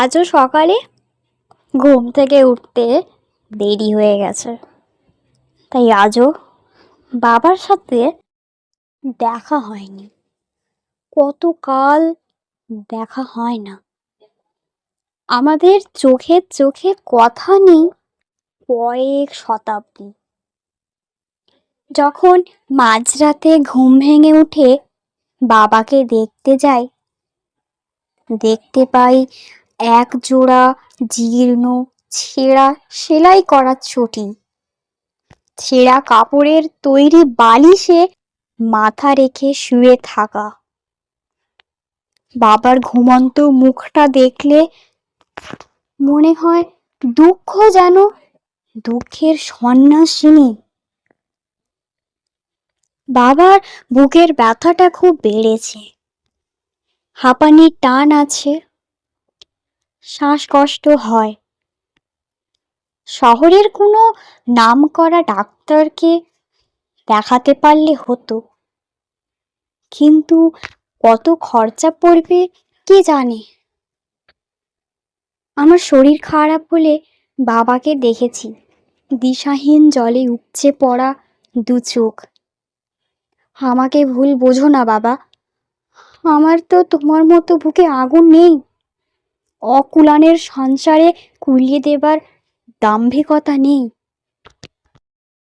আজও সকালে ঘুম থেকে উঠতে দেরি হয়ে গেছে। তাই আজও বাবার সাথে দেখা হয়নি। কতকাল দেখা হয় না। আমাদের চোখের চোখে কথা নেই কয়েক শতাব্দী। যখন মাঝরাতে ঘুম ভেঙে উঠে বাবাকে দেখতে যাই, দেখতে পাই এক জোড়া জীর্ণ ছেঁড়া সেলাই করা চটি। ছেঁড়া কাপড়ের তৈরি বালিশে মাথা রেখে শুয়ে থাকা। বাবার ঘুমন্ত মুখটা দেখলে মনে হয় দুঃখ যেন দুঃখের সন্ন্যাসিনী। বাবার বুকের ব্যথাটা খুব বেড়েছে। হাঁপানির টান আছে। শ্বাসকষ্ট হয়। শহরের কোনো নামকরা ডাক্তারকে দেখাতে পারলে হতো। কিন্তু কত খরচা পড়বে কে জানে? আমার শরীর খারাপ হলে বাবাকে দেখেছি। দিশাহীন জলে উপচে পড়া দু চোখ। আমাকে ভুল বোঝো না বাবা। আমার তো তোমার মতো বুকে আগুন নেই। অকুলানের সংসারে কুলিয়ে দেবার দাম্ভিকতা নেই।